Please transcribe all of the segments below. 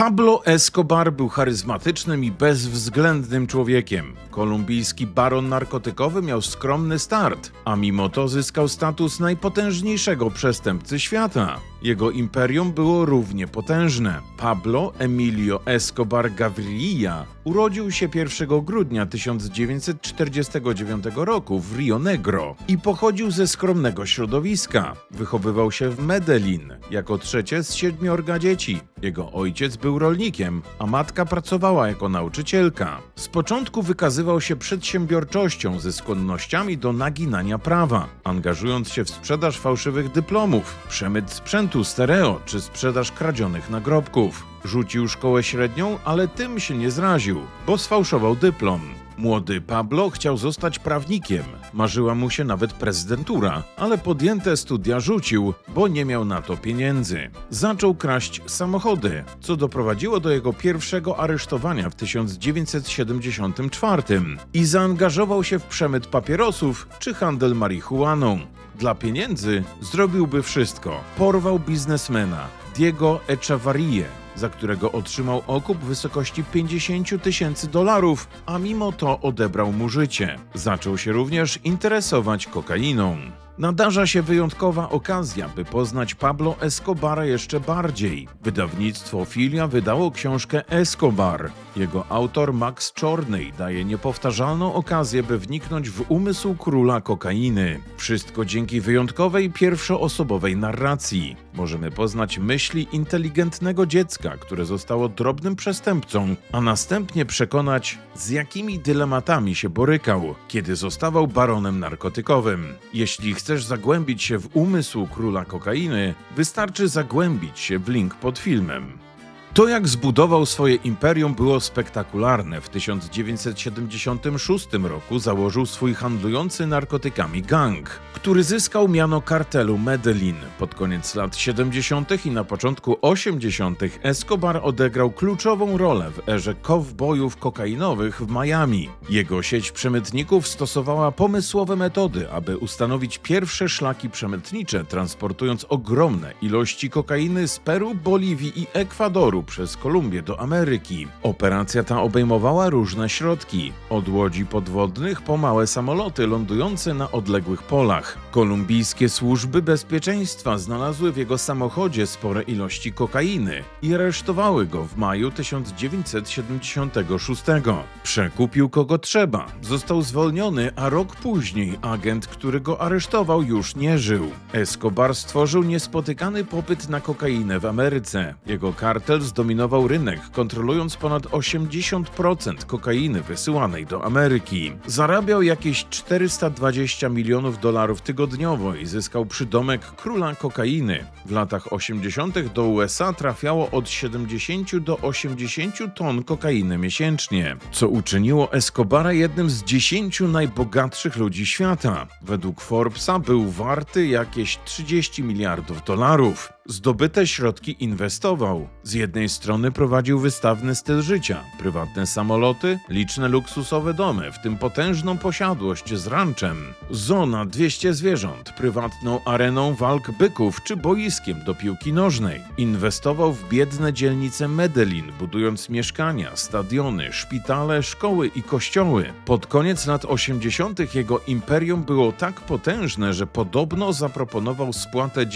Pablo Escobar był charyzmatycznym i bezwzględnym człowiekiem. Kolumbijski baron narkotykowy miał skromny start, a mimo to zyskał status najpotężniejszego przestępcy świata. Jego imperium było równie potężne. Pablo Emilio Escobar Gaviria urodził się 1 grudnia 1949 roku w Rio Negro i pochodził ze skromnego środowiska. Wychowywał się w Medellin jako trzecie z siedmiorga dzieci. Jego ojciec był rolnikiem, a matka pracowała jako nauczycielka. Z początku wykazywał się przedsiębiorczością ze skłonnościami do naginania prawa, angażując się w sprzedaż fałszywych dyplomów, przemyt sprzętu stereo czy sprzedaż kradzionych nagrobków. Rzucił szkołę średnią, ale tym się nie zraził, bo sfałszował dyplom. Młody Pablo chciał zostać prawnikiem. Marzyła mu się nawet prezydentura, ale podjęte studia rzucił, bo nie miał na to pieniędzy. Zaczął kraść samochody, co doprowadziło do jego pierwszego aresztowania w 1974 i zaangażował się w przemyt papierosów czy handel marihuaną. Dla pieniędzy zrobiłby wszystko. Porwał biznesmena Diego Echevarrie, za którego otrzymał okup w wysokości 50 tysięcy dolarów, a mimo to odebrał mu życie. Zaczął się również interesować kokainą. Nadarza się wyjątkowa okazja, by poznać Pablo Escobara jeszcze bardziej. Wydawnictwo Filia wydało książkę Escobar. Jego autor Max Czornej daje niepowtarzalną okazję, by wniknąć w umysł króla kokainy. Wszystko dzięki wyjątkowej pierwszoosobowej narracji. Możemy poznać myśli inteligentnego dziecka, które zostało drobnym przestępcą, a następnie przekonać, z jakimi dylematami się borykał, kiedy zostawał baronem narkotykowym. Jeśli chcesz zagłębić się w umysł króla kokainy, wystarczy zagłębić się w link pod filmem. To, jak zbudował swoje imperium, było spektakularne. W 1976 roku założył swój handlujący narkotykami gang, który zyskał miano kartelu Medellin. Pod koniec lat 70. i na początku 80. Escobar odegrał kluczową rolę w erze kowbojów kokainowych w Miami. Jego sieć przemytników stosowała pomysłowe metody, aby ustanowić pierwsze szlaki przemytnicze, transportując ogromne ilości kokainy z Peru, Boliwii i Ekwadoru przez Kolumbię do Ameryki. Operacja ta obejmowała różne środki, od łodzi podwodnych po małe samoloty lądujące na odległych polach. Kolumbijskie służby bezpieczeństwa znalazły w jego samochodzie spore ilości kokainy i aresztowały go w maju 1976. Przekupił kogo trzeba, został zwolniony, a rok później agent, który go aresztował, już nie żył. Escobar stworzył niespotykany popyt na kokainę w Ameryce. Jego kartel zdominował rynek, kontrolując ponad 80% kokainy wysyłanej do Ameryki. Zarabiał jakieś 420 milionów dolarów tygodniowo i zyskał przydomek króla kokainy. W latach 80. do USA trafiało od 70 do 80 ton kokainy miesięcznie, co uczyniło Escobara jednym z 10 najbogatszych ludzi świata. Według Forbesa był warty jakieś 30 miliardów dolarów. Zdobyte środki inwestował. Z jednej strony prowadził wystawny styl życia, prywatne samoloty, liczne luksusowe domy, w tym potężną posiadłość z ranczem, zona 200 zwierząt, prywatną areną walk byków czy boiskiem do piłki nożnej. Inwestował w biedne dzielnice Medellin, budując mieszkania, stadiony, szpitale, szkoły i kościoły. Pod koniec lat 80. jego imperium było tak potężne, że podobno zaproponował spłatę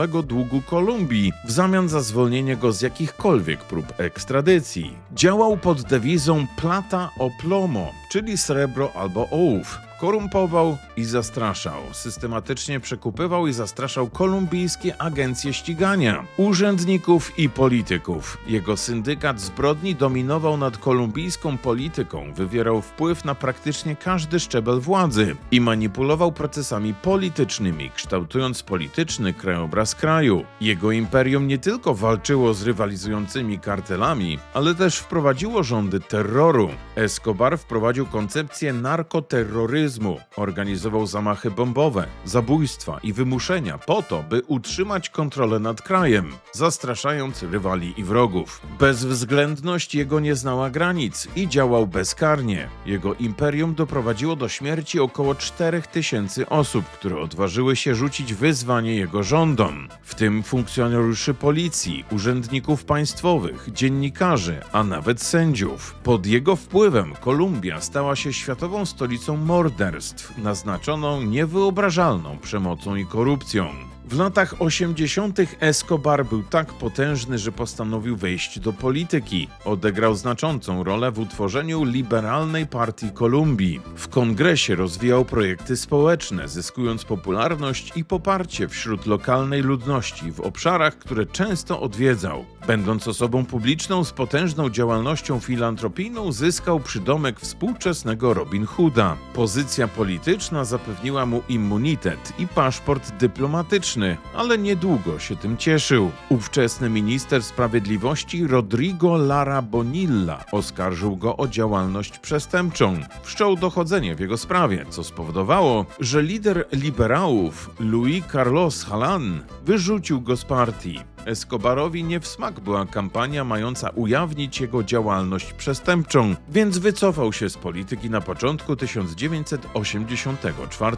10-miliardowego długu Kolumbii w zamian za zwolnienie go z jakichkolwiek prób ekstradycji. Działał pod dewizą plata o plomo, czyli srebro albo ołów. Korumpował i zastraszał. Systematycznie przekupywał i zastraszał kolumbijskie agencje ścigania, urzędników i polityków. Jego syndykat zbrodni dominował nad kolumbijską polityką, wywierał wpływ na praktycznie każdy szczebel władzy i manipulował procesami politycznymi, kształtując polityczny krajobraz kraju. Jego imperium nie tylko walczyło z rywalizującymi kartelami, ale też wprowadziło rządy terroru. Escobar wprowadził koncepcję narkoterroryzmu Organizował zamachy bombowe, zabójstwa i wymuszenia po to, by utrzymać kontrolę nad krajem, zastraszając rywali i wrogów. Bezwzględność jego nie znała granic i działał bezkarnie. Jego imperium doprowadziło do śmierci około 4000 osób, które odważyły się rzucić wyzwanie jego rządom, w tym funkcjonariuszy policji, urzędników państwowych, dziennikarzy, a nawet sędziów. Pod jego wpływem Kolumbia stała się światową stolicą morderstw, naznaczoną niewyobrażalną przemocą i korupcją. W latach 80. Escobar był tak potężny, że postanowił wejść do polityki. Odegrał znaczącą rolę w utworzeniu liberalnej partii Kolumbii. W kongresie rozwijał projekty społeczne, zyskując popularność i poparcie wśród lokalnej ludności w obszarach, które często odwiedzał. Będąc osobą publiczną z potężną działalnością filantropijną, zyskał przydomek współczesnego Robin Hooda. Pozycja polityczna zapewniła mu immunitet i paszport dyplomatyczny, ale niedługo się tym cieszył. Ówczesny minister sprawiedliwości Rodrigo Lara Bonilla oskarżył go o działalność przestępczą. Wszczął dochodzenie w jego sprawie, co spowodowało, że lider liberałów Luis Carlos Halan wyrzucił go z partii. Escobarowi nie w smak była kampania mająca ujawnić jego działalność przestępczą, więc wycofał się z polityki na początku 1984.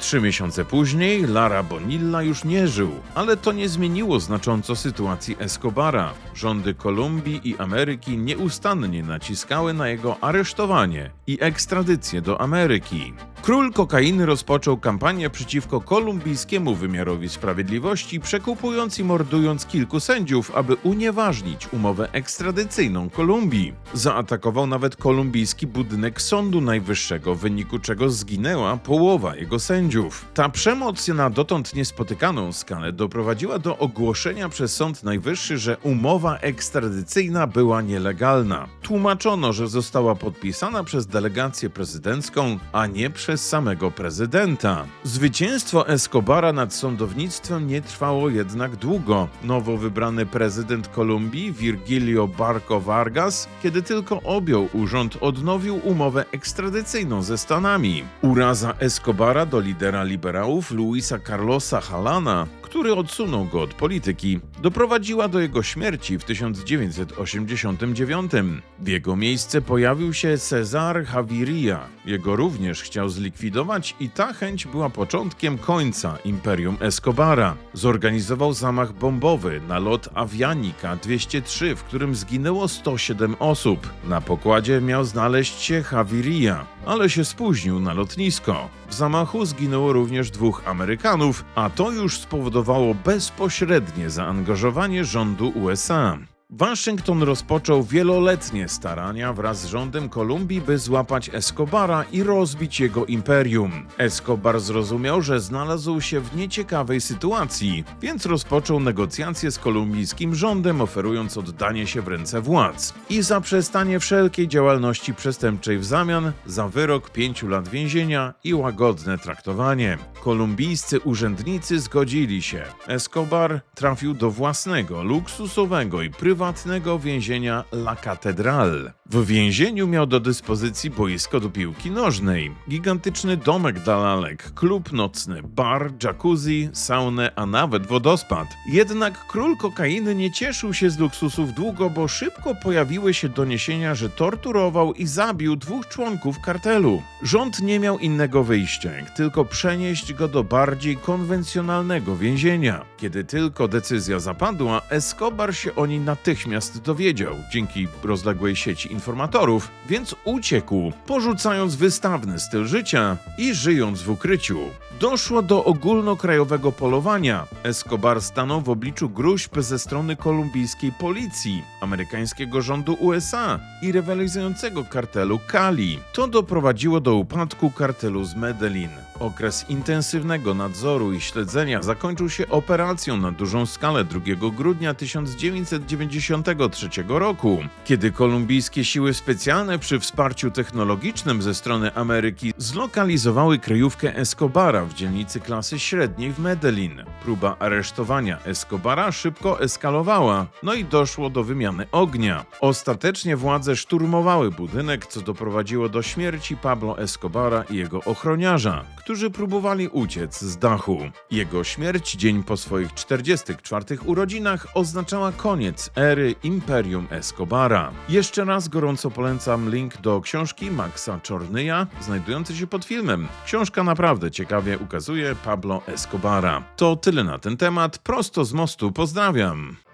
Trzy miesiące później Lara Bonilla już nie żył, ale to nie zmieniło znacząco sytuacji Escobara. Rządy Kolumbii i Ameryki nieustannie naciskały na jego aresztowanie i ekstradycję do Ameryki. Król kokainy rozpoczął kampanię przeciwko kolumbijskiemu wymiarowi sprawiedliwości, przekupując i mordując kilku sędziów, aby unieważnić umowę ekstradycyjną Kolumbii. Zaatakował nawet kolumbijski budynek Sądu Najwyższego, w wyniku czego zginęła połowa jego sędziów. Ta przemoc na dotąd niespotykaną skalę doprowadziła do ogłoszenia przez Sąd Najwyższy, że umowa ekstradycyjna była nielegalna. Tłumaczono, że została podpisana przez delegację prezydencką, a nie przez samego prezydenta. Zwycięstwo Escobara nad sądownictwem nie trwało jednak długo. Nowo wybrany prezydent Kolumbii, Virgilio Barco Vargas, kiedy tylko objął urząd, odnowił umowę ekstradycyjną ze Stanami. Uraza Escobara do lidera liberałów Luisa Carlosa Halana, który odsunął go od polityki, doprowadziła do jego śmierci w 1989. W jego miejsce pojawił się Cezar Haviria. Jego również chciał zlikwidować i ta chęć była początkiem końca Imperium Escobara. Zorganizował zamach bombowy na lot Avianika 203, w którym zginęło 107 osób. Na pokładzie miał znaleźć się Haviria, ale się spóźnił na lotnisko. W zamachu zginęło również dwóch Amerykanów, a to już spowodowało bezpośrednie zaangażowanie rządu USA. Waszyngton rozpoczął wieloletnie starania wraz z rządem Kolumbii, by złapać Escobara i rozbić jego imperium. Escobar zrozumiał, że znalazł się w nieciekawej sytuacji, więc rozpoczął negocjacje z kolumbijskim rządem, oferując oddanie się w ręce władz i zaprzestanie wszelkiej działalności przestępczej w zamian za wyrok pięciu lat więzienia i łagodne traktowanie. Kolumbijscy urzędnicy zgodzili się. Escobar trafił do własnego, luksusowego i prywatnego prywatnego więzienia La Catedral. W więzieniu miał do dyspozycji boisko do piłki nożnej, gigantyczny domek dla lalek, klub nocny, bar, jacuzzi, saunę, a nawet wodospad. Jednak król kokainy nie cieszył się z luksusów długo, bo szybko pojawiły się doniesienia, że torturował i zabił dwóch członków kartelu. Rząd nie miał innego wyjścia, jak tylko przenieść go do bardziej konwencjonalnego więzienia. Kiedy tylko decyzja zapadła, Escobar się o niej natychmiast dowiedział dzięki rozległej sieci informatorów, więc uciekł, porzucając wystawny styl życia i żyjąc w ukryciu. Doszło do ogólnokrajowego polowania. Escobar stanął w obliczu gruźb ze strony kolumbijskiej policji, amerykańskiego rządu USA i rywalizującego kartelu Cali. To doprowadziło do upadku kartelu z Medellin. Okres intensywnego nadzoru i śledzenia zakończył się operacją na dużą skalę 2 grudnia 1993 roku, kiedy kolumbijskie siły specjalne przy wsparciu technologicznym ze strony Ameryki zlokalizowały kryjówkę Escobara w dzielnicy klasy średniej w Medellin. Próba aresztowania Escobara szybko eskalowała, no i doszło do wymiany ognia. Ostatecznie władze szturmowały budynek, co doprowadziło do śmierci Pablo Escobara i jego ochroniarza, którzy próbowali uciec z dachu. Jego śmierć dzień po swoich 44 urodzinach oznaczała koniec ery Imperium Escobara. Jeszcze raz gorąco polecam link do książki Maxa Czornyja, znajdujący się pod filmem. Książka naprawdę ciekawie ukazuje Pablo Escobara. To tyle na ten temat. Prosto z mostu pozdrawiam.